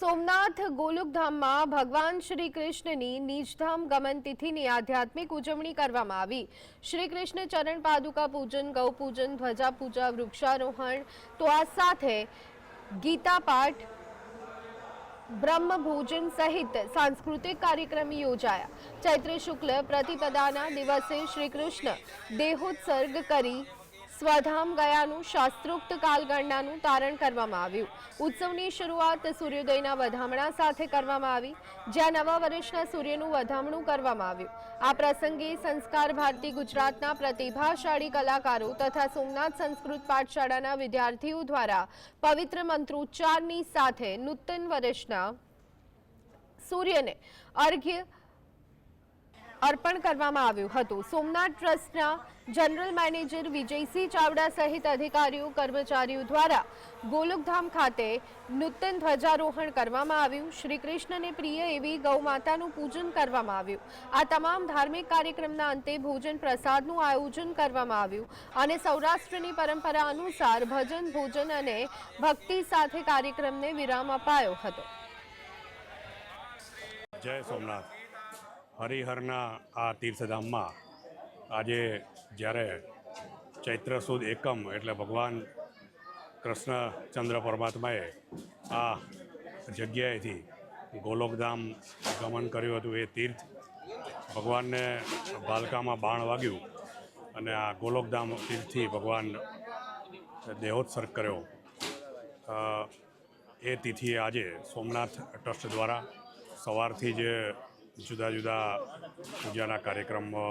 સોમનાથ ગોલુકધામમાં ભગવાન શ્રી કૃષ્ણની નિજધામ ગમન તિથિની આધ્યાત્મિક ઉજવણી કરવામાં આવી. શ્રી કૃષ્ણ ચરણ પાદુકા પૂજન, ગૌ પૂજન, ધ્વજા પૂજા, વૃક્ષારોહણ, તો આ સાથે ગીતા પાઠ, બ્રહ્મ ભોજન સહિત સાંસ્કૃતિક કાર્યક્રમ યોજાયા. ચૈત્ર શુક્લ પ્રતિપદાના દિવસે શ્રી કૃષ્ણ દેહોત્સર્ગ કરી સ્વધામ ગયાનું શાસ્ત્રોક્ત કાલગણનાનું તારણ કરવામાં આવ્યું. ઉત્સવની શરૂઆત સૂર્યોદયના વધામણા સાથે કરવામાં આવી. જ્યાં નવા વર્ષના સૂર્યનું વધામણું કરવામાં આવ્યું. આ પ્રસંગે સંસ્કાર ભારતી ગુજરાતના પ્રતિભાશાળી કલાકારો તથા સોમનાથ સંસ્કૃત પાઠશાળાના વિદ્યાર્થીઓ દ્વારા પવિત્ર મંત્રોચ્ચારની સાથે નૂતન વર્ષના સૂર્યને અર્ઘ્ય અર્પણ કરવામાં આવ્યું હતું. સોમનાથ ટ્રસ્ટના જનરલ મેનેજર વિજયસિંહ ચાવડા સહિત અધિકારીઓ, કર્મચારીઓ દ્વારા ગોલુકધામ ખાતે નૂતન ધ્વજારોહણ કરવામાં આવ્યું. શ્રી કૃષ્ણને પ્રિય એવી ગૌ માતાનું પૂજન કરવામાં આવ્યું. આ તમામ ધાર્મિક કાર્યક્રમના અંતે ભોજન પ્રસાદનું આયોજન કરવામાં આવ્યું અને સૌરાષ્ટ્રની પરંપરા અનુસાર ભજન, ભોજન અને ભક્તિ સાથે કાર્યક્રમને વિરામ અપાયો હતો. જય સોમનાથ. હરિહરના આ તીર્થધામમાં આજે જ્યારે ચૈત્ર સુદ એકમ એટલે ભગવાન કૃષ્ણચંદ્ર પરમાત્માએ આ જગ્યાએથી ગોલોકધામ ગમન કર્યું હતું એ તીર્થ, ભગવાનને ભાલકામાં બાણ વાગ્યું અને આ ગોલોકધામ તીર્થથી ભગવાન દેહોત્સર્ગ કર્યો. એ તિથિએ આજે સોમનાથ ટ્રસ્ટ દ્વારા સવારથી જ જુદા જુદા પૂજાના કાર્યક્રમ અ,